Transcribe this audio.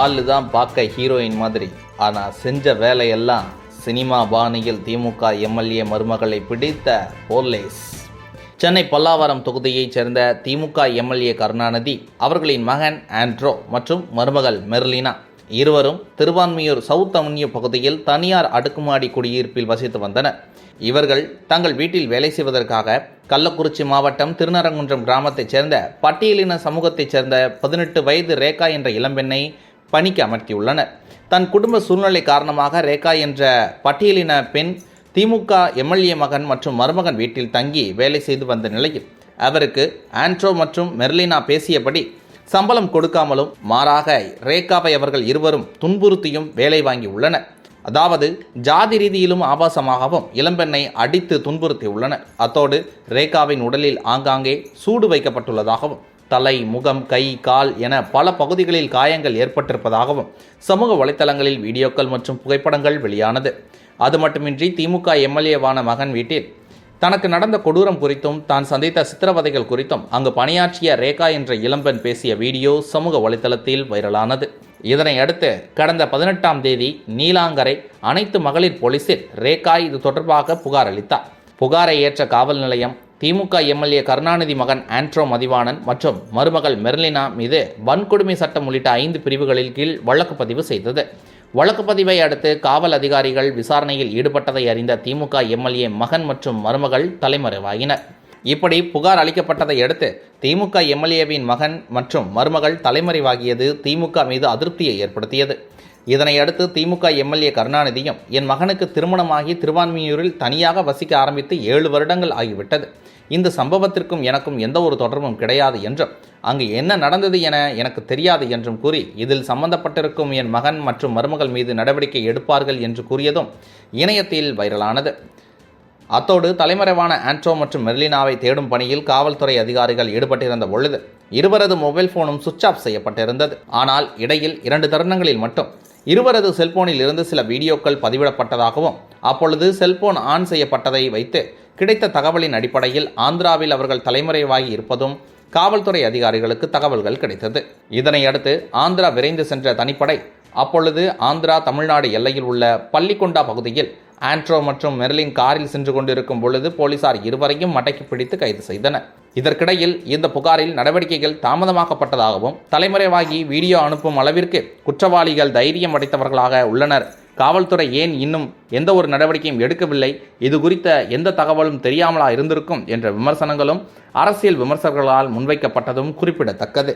ஆளு தான் பார்க்க ஹீரோயின் மாதிரி. ஆனால் செஞ்ச வேலையெல்லாம் சினிமா பாணியில் திமுக எம்எல்ஏ மருமகளை பிடித்த போலீஸ். சென்னை பல்லாவரம் தொகுதியைச் சேர்ந்த திமுக எம்எல்ஏ கருணாநிதி அவர்களின் மகன் ஆண்ட்ரோ மற்றும் மருமகள் மெர்லினா இருவரும் திருவான்மியூர் சவுத் அவென்யூ பகுதியில் தனியார் அடுக்குமாடி குடியிருப்பில் வசித்து வந்தனர். இவர்கள் தங்கள் வீட்டில் வேலை செய்வதற்காக கள்ளக்குறிச்சி மாவட்டம் திருநரங்குன்றம் கிராமத்தைச் சேர்ந்த பட்டியலின சமூகத்தைச் சேர்ந்த பதினெட்டு வயது ரேகா என்ற இளம்பெண்ணை பணிக்கு அமர்த்தியுள்ளனர். தன் குடும்ப சூழ்நிலை காரணமாக ரேகா என்ற பட்டியலின பெண் திமுக எம்எல்ஏ மகன் மற்றும் மருமகன் வீட்டில் தங்கி வேலை செய்து வந்த நிலையில் அவருக்கு ஆண்ட்ரோ மற்றும் மெர்லினா பேசியபடி சம்பளம் கொடுக்காமலும் மாறாக ரேகாவை அவர்கள் இருவரும் துன்புறுத்தியும் வேலை வாங்கி உள்ளனர். அதாவது ஜாதி ரீதியிலும் ஆபாசமாகவும் இளம்பெண்ணை அடித்து துன்புறுத்தியுள்ளனர். அத்தோடு ரேகாவின் உடலில் ஆங்காங்கே சூடு வைக்கப்பட்டுள்ளதாகவும் தலை முகம் கை கால் என பல பகுதிகளில் காயங்கள் ஏற்பட்டிருப்பதாகவும் சமூக வலைத்தளங்களில் வீடியோக்கள் மற்றும் புகைப்படங்கள் வெளியானது. அது மட்டுமின்றி திமுக எம்எல்ஏவான மகன் வீட்டில் தனக்கு நடந்த கொடூரம் குறித்தும் தான் சந்தித்த சித்திரவதைகள் குறித்தும் அங்கு பணியாற்றிய ரேகா என்ற இளம்பெண் பேசிய வீடியோ சமூக வலைத்தளத்தில் வைரலானது. இதனை அடுத்து கடந்த பதினெட்டாம் தேதி நீலாங்கரை அனைத்து மகளிர் போலீசில் ரேகா இது தொடர்பாக புகார் அளித்தார். புகாரை ஏற்ற காவல் நிலையம் திமுக எம்எல்ஏ கருணாநிதி மகன் ஆண்ட்ரோ மதிவாணன் மற்றும் மருமகள் மெர்லினா மீது வன்கொடுமை சட்டம் உள்ளிட்ட ஐந்து பிரிவுகளில் கீழ் வழக்கு பதிவு செய்தது. வழக்கு பதிவை அடுத்து காவல் அதிகாரிகள் விசாரணையில் ஈடுபட்டதை அறிந்த திமுக எம்எல்ஏ மகன் மற்றும் மருமகள் தலைமறைவாகினர் இப்படி புகார் அளிக்கப்பட்டதை அடுத்து திமுக எம்எல்ஏவின் மகன் மற்றும் மருமகள் தலைமறைவாகியது திமுக மீது அதிருப்தியை ஏற்படுத்தியது. இதனை அடுத்து திமுக எம்எல்ஏ கருணாநிதியும் என் மகனுக்கு திருமணமாகி திருவான்மியூரில் தனியாக வசிக்க ஆரம்பித்து ஏழு வருடங்கள் ஆகிவிட்டது. இந்த சம்பவத்திற்கும் எனக்கும் எந்த ஒரு தொடர்பும் கிடையாது என்றும் அங்கு என்ன நடந்தது என எனக்கு தெரியாது என்றும் கூறி இதில் சம்பந்தப்பட்டிருக்கும் என் மகன் மற்றும் மருமகள் மீது நடவடிக்கை எடுப்பார்கள் என்று கூறியதும் இணையத்தில் வைரலானது. அத்தோடு தலைமறைவான ஆண்ட்ரோ மற்றும் மெர்லினாவை தேடும் பணியில் காவல்துறை அதிகாரிகள் ஈடுபட்டிருந்த பொழுது இருவரது மொபைல் போனும் சுவிட்ச் ஆஃப் செய்யப்பட்டிருந்தது. ஆனால் இடையில் இரண்டு தருணங்களில் மட்டும் இருவரது செல்போனில் இருந்து சில வீடியோக்கள் பதிவிடப்பட்டதாகவும் அப்பொழுது செல்போன் ஆன் செய்யப்பட்டதை வைத்து கிடைத்த தகவலின் அடிப்படையில் ஆந்திராவில் அவர்கள் தலைமறைவாகி இருப்பதும் காவல்துறை அதிகாரிகளுக்கு தகவல்கள் கிடைத்தது. இதனை அடுத்து ஆந்திரா விரைந்து சென்ற தனிப்படை அப்பொழுது ஆந்திரா தமிழ்நாடு எல்லையில் உள்ள பள்ளிக்கொண்டா பகுதியில் ஆண்ட்ரோ மற்றும் மெர்லின் காரில் சென்று கொண்டிருக்கும் பொழுது போலீசார் இருவரையும் மடக்கி பிடித்து கைது செய்தனர். இதற்கிடையில் இந்த புகாரில் நடவடிக்கைகள் தாமதமாக்கப்பட்டதாகவும் தலைமறைவாகி வீடியோ அனுப்பும் அளவிற்கு குற்றவாளிகள் தைரியம் அடைத்தவர்களாக உள்ளனர். காவல்துறை ஏன் இன்னும் எந்த ஒரு நடவடிக்கையும் எடுக்கவில்லை? இது குறித்த எந்த தகவலும் தெரியாமலா இருந்திருக்கும்? என்ற விமர்சனங்களும் அரசியல் விமர்சகர்களால் முன்வைக்கப்பட்டதும் குறிப்பிடத்தக்கது.